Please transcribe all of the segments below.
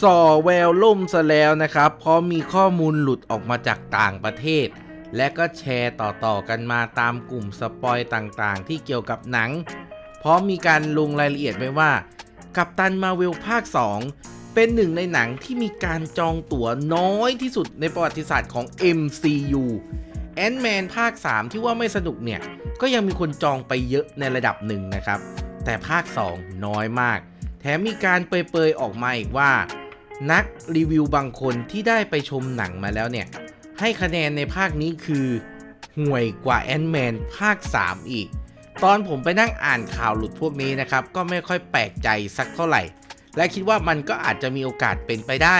ส่อแววล่มซะแล้วนะครับ เพราะมีข้อมูลหลุดออกมาจากต่างประเทศ และก็แชร์ต่อๆกันมาตามกลุ่มสปอยต่างๆ ที่เกี่ยวกับหนัง เพราะมีการลงรายละเอียดไว้ว่า กัปตันมาเวลภาค 2 เป็นหนึ่งในหนังที่มีการจองตั๋วน้อยที่สุดในประวัติศาสตร์ของ MCU แอนด์แมนภาค 3 ที่ว่าไม่สนุกเนี่ย ก็ยังมีคนจองไปเยอะในระดับหนึ่งนะครับ แต่ภาค 2 น้อยมาก ถมมีการเปรยๆออกมาอีกว่า นักรีวิวบางคนที่ได้ไปชมหนังมาแล้วเนี่ย ให้คะแนนในภาคนี้คือห่วยกว่าแอนแมนภาค 3 อีก ตอนผมไปนั่งอ่านข่าวหลุดพวกนี้นะครับ ก็ไม่ค่อยแปลกใจสักเท่าไหร่ และคิดว่ามันก็อาจจะมีโอกาสเป็นไปได้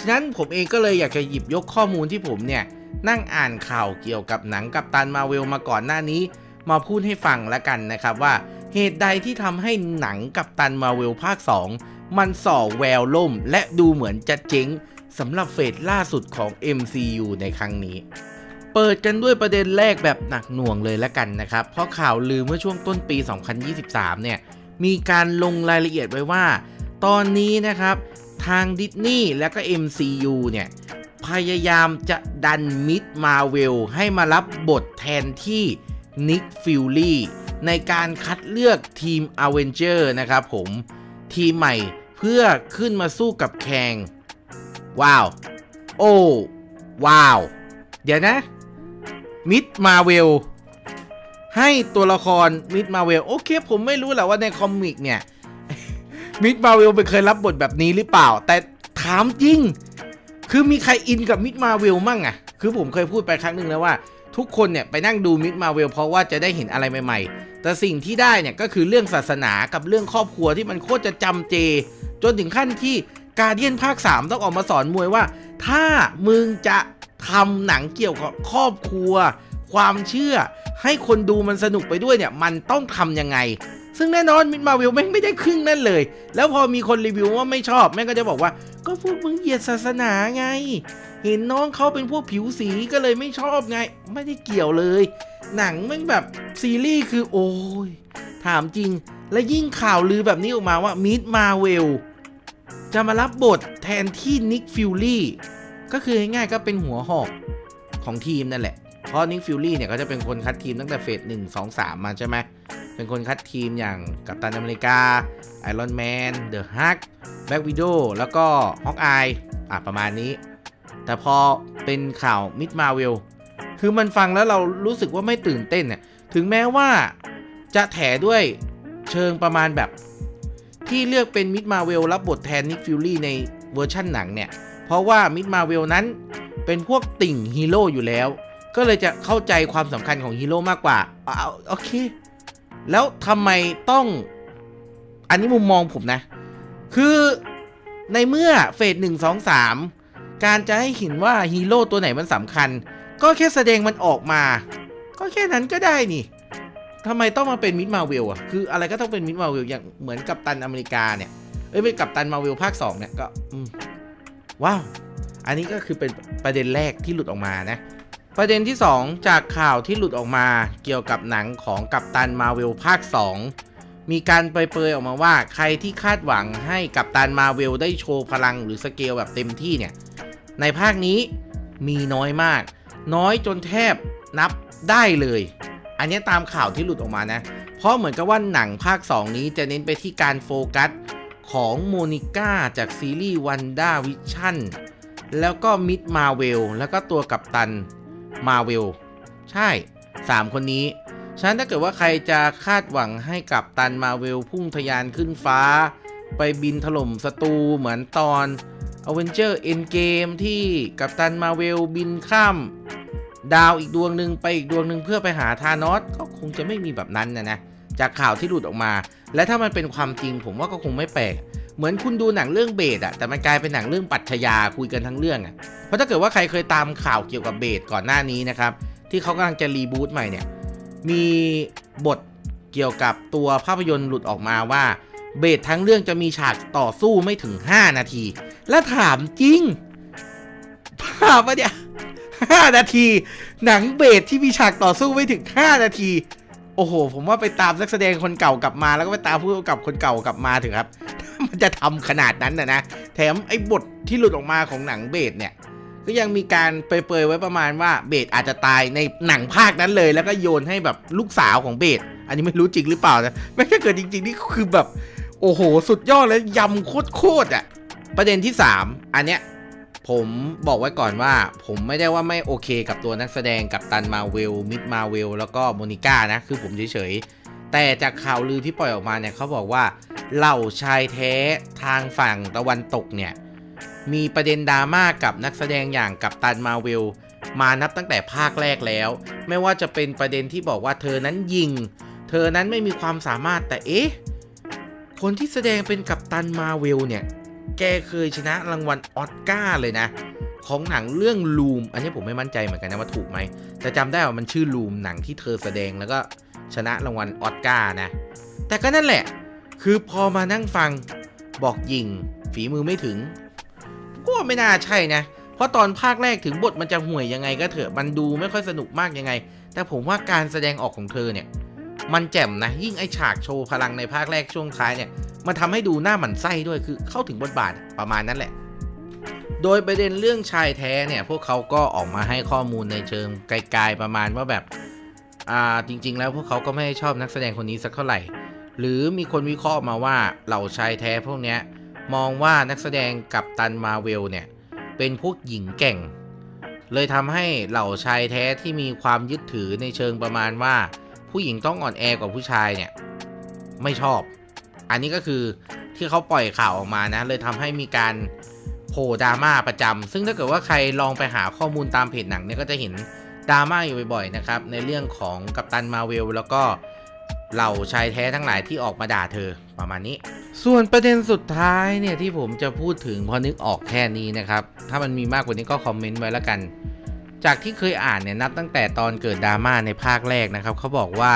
ฉะนั้นผมเองก็เลยอยากจะหยิบยกข้อมูลที่ผมเนี่ย นั่งอ่านข่าวเกี่ยวกับหนังกัปตันมาเวลมาก่อนหน้านี้ มาพูดให้ฟังแล้วกันนะครับว่า เหตุใดที่ทำให้หนังกัปตันมาเวลภาค 2 มันส่อแววล่ม และดูเหมือนจะเจ๊งสำหรับเฟสล่าสุดของ MCU ในครั้งนี้ เปิดกันด้วยประเด็นแรกแบบหนักหน่วงเลยแล้วกันนะครับ เพราะข่าวลือเมื่อช่วงต้นปี 2023 เนี่ย มีการลงรายละเอียดไว้ว่า ตอนนี้นะครับ ทางดิสนีย์และก็ MCU เนี่ย พยายามจะดันมิดมาเวลให้มารับบทแทนที่นิกฟิลลี่ ในการคัดเลือกทีมอเวนเจอร์นะครับผมทีมใหม่เพื่อขึ้นมาสู้กับแคงว้าว โอ้ว้าว เดี๋ยวนะ มิดมาเวลให้ตัวละครมิดมาเวลโอเค ผมไม่รู้แหละว่าในคอมิกเนี่ยมิดมาเวลไปเคยรับบทแบบนี้หรือเปล่า แต่ถามจริง คือมีใครอินกับมิดมาเวลมั่งอะคือผมเคยพูดไปครั้งหนึ่งแล้วว่า ทุกคนเนี่ยไปนั่งดูมิดมาเวลเพราะว่าจะได้เห็นอะไรใหม่ๆ แต่สิ่งที่ได้เนี่ยก็คือเรื่องศาสนากับเรื่องครอบครัวที่มันโคตรจะจำเจ จนถึงขั้นที่กาเดียนภาค 3 ต้องออกมาสอนมวยว่า ถ้ามึงจะทำหนังเกี่ยวกับครอบครัว ความเชื่อ ให้คนดูมันสนุกไปด้วยเนี่ยมันต้องทำยังไง ซึ่งแน่นอนมิดมาเวลแม่งไม่ได้ครึ่งนั่นเลย แล้วพอมีคนรีวิวว่าไม่ชอบแม่งก็จะบอกว่า ก็พวกมึงเหยียดศาสนาไง เห็นน้องเขาเป็นพวกผิวสีก็เลยไม่ชอบไง ไม่ได้เกี่ยวเลย หนังม่งแบบซีรีส์คือโอ้ยถามจริง และยิ่งข่าวลือแบบนี้ออกมาว่ามิดมาเวลจะมารับบทแทนที่นิกฟิลลี่ก็คือง่ายๆก็เป็นหัวหอกของทีมนั่นแหละ เพราะนิกฟิลลี่เนี่ยก็จะเป็นคนคัดทีมตั้งแต่เฟสหนึ่งสองสามมาใช่ไหมเป็นคนคัดทีมอย่างกัปตันอเมริกาไอรอนแมนเดอะฮักแบ็กวิดโอแล้วก็ฮอกอายอะประมาณนี้ แต่พอเป็นข่าวมิดมาเวลคือมันฟังแล้วเรารู้สึกว่าไม่ตื่นเต้นเนี่ยถึงแม้ว่าจะแถด้วยเชิงประมาณแบบ ที่เลือกเป็นมิดมาเวลรับบทแทนนิกฟิลลี่ในเวอร์ชั่นหนังเนี่ย เพราะว่ามิดมาเวลนั้นเป็นพวกติ่งฮีโร่อยู่แล้ว ก็เลยจะเข้าใจความสำคัญของฮีโร่มากกว่าเอาโอเค แล้วทำไมต้อง อันนี้มุมมองผมนะ คือในเมื่อเฟสหนึ่งสองสาม การจะให้เห็นว่าฮีโร่ตัวไหนมันสำคัญ ก็แค่แสดงมันออกมา ก็แค่นั้นก็ได้นี่ทำไมต้องมาเป็นมิดมาเวลอะ คืออะไรก็ต้องเป็นมิดมาเวลอย่างเหมือนกับตันอเมริกาเนี่ย เอ้ยเป็นกับตันมาเวลภาค 2 เนี่ยก็ว้าว อันนี้ก็คือเป็นประเด็นแรกที่หลุดออกมานะ ประเด็นที่ 2 จากข่าวที่หลุดออกมาเกี่ยวกับหนังของกัปตันมาเวลภาค 2 มีการเปรยๆออกมาว่าใครที่คาดหวังให้กัปตันมาเวลได้โชว์พลังหรือสเกลแบบเต็มที่เนี่ย ในภาคนี้มีน้อยมาก น้อยจนแทบนับได้เลย อันนี้ตามข่าวที่หลุดออกมานะ เพราะเหมือนกับว่าหนังภาค 2 นี้จะเน้นไปที่การโฟกัสของโมนิก้าจากซีรีส์วันด้าวิชั่นแล้วก็มิดมาเวลแล้วก็ตัวกัปตันมาเวลใช่ 3 คนนี้ฉะนั้นถ้าเกิดว่าใครจะคาดหวังให้กับตันมาเวลพุ่งทะยานขึ้นฟ้า ไปบินถล่มศัตรูเหมือนตอน a v e n g e r Endgame ที่กัปตันมาเวลบินข้ามดาวอีกดวงหนึ่งไปอีกดวงหนึ่งเพื่อไปหาธานอสก็คงจะไม่มีแบบนั้นนะนะจากข่าวที่หลุดออกมา และถ้ามันเป็นความจริงผมว่าก็คงไม่แปลก เหมือนคุณดูหนังเรื่องเบสอะแต่มันกลายเป็นหนังเรื่องปัชญาคุยกันทั้งเรื่องอะเพราะถ้าเกิดว่าใครเคยตามข่าวเกี่ยวกับเบสก่อนหน้านี้นะครับ ที่เขากำลังจะรีบูตใหม่เนี่ยมีบทเกี่ยวกับตัวภาพยนตร์หลุดออกมาว่าเบสทั้งเรื่องจะมีฉากต่อสู้ไม่ถึง 5 นาที และถามจริงภาพปะเนี่ย5นาที หนังเบสที่มีฉากต่อสู้ไม่ถึง5นาที โอ้โห ผมว่าไปตามนักแสดงคนเก่ากลับมาแล้วก็ไปตามผู้กำกับคนเก่ากลับมาถึงครับมันจะทำขนาดนั้นนะนะ แถมไอ้บทที่หลุดออกมาของหนังเบสเนี่ย ก็ยังมีการเปรยๆไว้ประมาณว่าเบสอาจจะตายในหนังภาคนั้นเลย แล้วก็โยนให้แบบลูกสาวของเบสอันนี้ไม่รู้จริงหรือเปล่านะไม่ถ้าเกิดจริง ๆ นี่คือแบบ โอ้โห สุดยอดเลยยำโคตรๆอะ ประเด็นที่ 3 อันเนี้ยผมบอกไว้ก่อนว่า ผมไม่ได้ว่าไม่โอเคกับตัวนักแสดงกับตันมาเวลมิดมาเวลแล้วก็โมนิก้านะ คือผมเฉยๆ แต่จากข่าวลือที่ปล่อยออกมาเนี่ยเขาบอกว่าเหล่าชายแท้ทางฝั่งตะวันตกเนี่ย มีประเด็นดราม่ากับนักแสดงอย่างกับตันมาเวลมานับตั้งแต่ภาคแรกแล้ว ไม่ว่าจะเป็นประเด็นที่บอกว่าเธอนั้นยิง เธอนั้นไม่มีความสามารถแต่เอ๊ะคนที่แสดงเป็นกัปตันมาเวลเนี่ย แกเคยชนะรางวัลออสการ์เลยนะ ของหนังเรื่องลูม อันนี้ผมไม่มั่นใจเหมือนกันนะว่าถูกไหม แต่จำได้ว่ามันชื่อลูมหนังที่เธอแสดงแล้วก็ชนะรางวัลออสการ์นะ แต่ก็นั่นแหละ คือพอมานั่งฟังบอกยิง ฝีมือไม่ถึง ก็ไม่น่าใช่นะ เพราะตอนภาคแรกถึงบทมันจะห่วยยังไงก็เถอะมันดูไม่ค่อยสนุกมากยังไง แต่ผมว่าการแสดงออกของเธอเนี่ย มันแจ่มนะยิ่งไอฉากโชว์พลังในภาคแรกช่วงท้ายเนี่ย มันทำให้ดูหน้าหมันไส้ด้วยคือเข้าถึงบทบาทประมาณนั้นแหละ โดยประเด็นเรื่องชายแท้เนี่ย พวกเขาก็ออกมาให้ข้อมูลในเชิงไกลๆประมาณว่าแบบอ่าจริง ๆ แล้วพวกเขาก็ไม่ชอบนักแสดงคนนี้สักเท่าไหร่ หรือมีคนวิเคราะห์มาว่าเหล่าชายแท้พวกเนี้ยมองว่านักแสดงกับตันมาเวลเนี่ย เป็นพวกหญิงแก่ง เลยทำให้เหล่าชายแท้ที่มีความยึดถือในเชิงประมาณว่า ผู้หญิงต้องอ่อนแอกว่าผู้ชายเนี่ย ไม่ชอบ อันนี้ก็คือที่เขาปล่อยข่าวออกมานะ เลยทำให้มีการโผล่ดราม่าประจำซึ่งถ้าเกิดว่าใครลองไปหาข้อมูลตามเพจหนังเนี่ยก็จะเห็นดราม่าอยู่บ่อยๆนะครับในเรื่องของกัปตันมาเวลแล้วก็เหล่าชายแท้ทั้งหลายที่ออกมาด่าเธอประมาณนี้ ส่วนประเด็นสุดท้ายเนี่ยที่ผมจะพูดถึงพอนึกออกแค่นี้นะครับ ถ้ามันมีมากกว่านี้ก็คอมเมนต์ไว้แล้วกัน จากที่เคยอ่านเนี่ยนับตั้งแต่ตอนเกิดดราม่าในภาคแรกนะครับเขาบอกว่า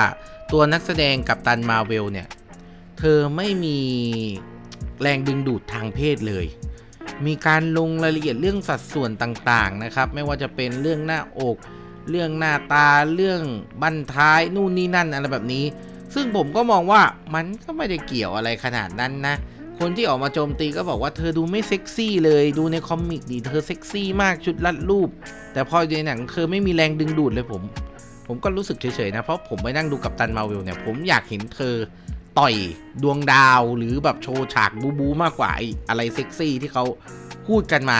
ตัวนักแสดงกับตันมาเวลเนี่ย เธอไม่มีแรงดึงดูดทางเพศเลย มีการลงรายละเอียดเรื่องสัดส่วนต่างๆนะครับ ไม่ว่าจะเป็นเรื่องหน้าอก เรื่องหน้าตา เรื่องบั้นท้าย นู่นนี่นั่นอะไรแบบนี้ ซึ่งผมก็มองว่ามันก็ไม่ได้เกี่ยวอะไรขนาดนั้นนะ คนที่ออกมาโจมตีก็บอกว่าเธอดูไม่เซ็กซี่เลย ดูในคอมิกดีเธอเซ็กซี่มากชุดลัดรูป แต่พอในหนังเธอไม่มีแรงดึงดูดเลยผม ผมก็รู้สึกเฉยๆนะ เพราะผมไปนั่งดูกับตันมาเวลเนี่ย ผมอยากเห็นเธอ ต่อยดวงดาวหรือแบบโชว์ฉากบูบูมากกว่าไอ้อะไรเซ็กซี่ที่เขาพูดกันมา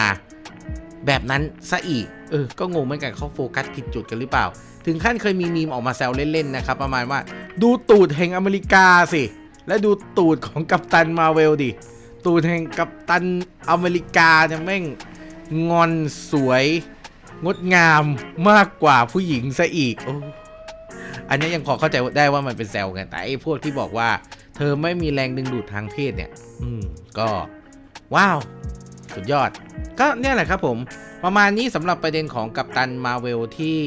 แบบนั้นซะอีก เออ ก็งงเหมือนกันเขาโฟกัสผิดจุดกันหรือเปล่า ถึงขั้นเคยมีมีมออกมาแซวเล่นๆนะครับ ประมาณว่าดูตูดแห่งอเมริกาสิ และดูตูดของกัปตันมาเวลดิ ตูดแห่งกัปตันอเมริกาเนี่ยแม่งงอนสวย งดงามมากกว่าผู้หญิงซะอีก โอ้ อันนี้ยังพอเข้าใจได้ว่ามันเป็นแซวกันแต่ไอ้พวกที่บอกว่า เธอไม่มีแรงดึงดูดทางเพศเนี่ย อืมก็ว้าว สุดยอด ก็เนี่ยแหละครับผม ประมาณนี้สำหรับประเด็นของกัปตันมาเวลที่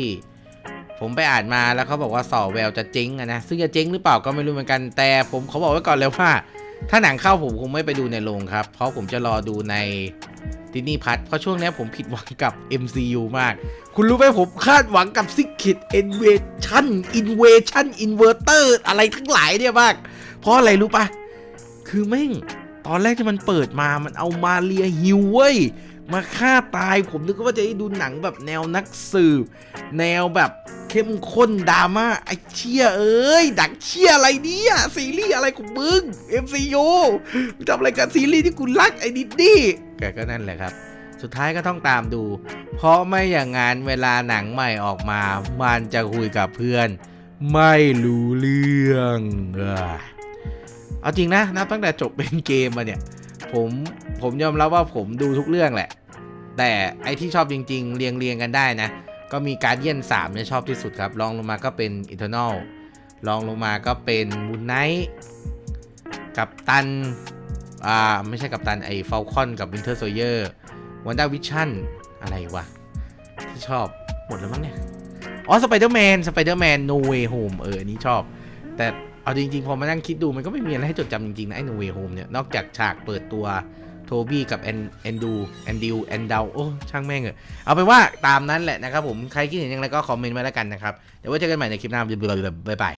ผมไปอ่านมาแล้วเขาบอกว่าสอแววจะเจ๊งนะ ซึ่งจะเจ๊งหรือเปล่าก็ไม่รู้เหมือนกันแต่ผมเขาบอกไว้ก่อนเลยว่า ถ้าหนังเข้าผมคงไม่ไปดูในโรงครับ เพราะผมจะรอดูใน ดินี่พัทเพราะช่วงนี้ผมผิดหวังกับ MCU มาก คุณรู้ไหมผมคาดหวังกับซิก i ิ Invasion Invasion Inverter อะไรทั้งหลายเนี่ยมาก เพราะอะไรรู้ปะคือแม่ง ตอนแรกที่มันเปิดมามันเอามาเรียฮิวเว้ย มาฆ่าตายผมนึกว่าจะได้ดูหนังแบบแนวนักสืบ แนวแบบ เข้มข้นดราม่าไอเชี่ยเอ้ย ดักเชี่ยอะไรเนี่ยซีรีส์อะไรของมึง MCU มึงทำอะไรกับซีรีส์ที่กูรักไอ้ดิดดี้แกก็นั่นแหละครับ สุดท้ายก็ต้องตามดู เพราะไม่อย่างงั้นเวลาหนังใหม่ออกมา มันจะคุยกับเพื่อน ไม่รู้เรื่องเอ้ยเอาจริงนะนับตั้งแต่จบเป็นเกมมาเนี่ยผมผมยอมรับว่าผมดูทุกเรื่องแหละ แต่ไอที่ชอบจริง ๆ เรียงเรียงกันได้นะ ก็มีการเยี่ยนสามเนี่ยชอบที่สุดครับรองลงมาก็เป็น Eternal รองลงมาก็เป็น Moon Knight กับตันอ่าไม่ใช่กับตันไอ้ฟ a ลคอนกับ Winter Soldier Wanda Vision อะไรวะที่ชอบหมดแล้วมั้งเนี่ยอ๋อ Spider-Man Spider-Man No Way Home เอออันนี้ชอบ แต่เอาจริงๆ พอมานั่งคิดดูมันก็ไม่มีอะไรให้จดจำจริงๆ นะไอ้ No Way Home เนี่ย นอกจากฉากเปิดตัว โทบี้กับแอนแอนดูแอนดิวแอนดาวโอ้ช่างแม่งเหอะเอาไปนว่าตามนั้นแหละนะครับผมใครคิดเห็นอย่างไรก็คอมเมนต์มาแล้วกันนะครับเดี๋ยวไว้เจอกันใหม่ในคลิปหน้าบ๊ายบาย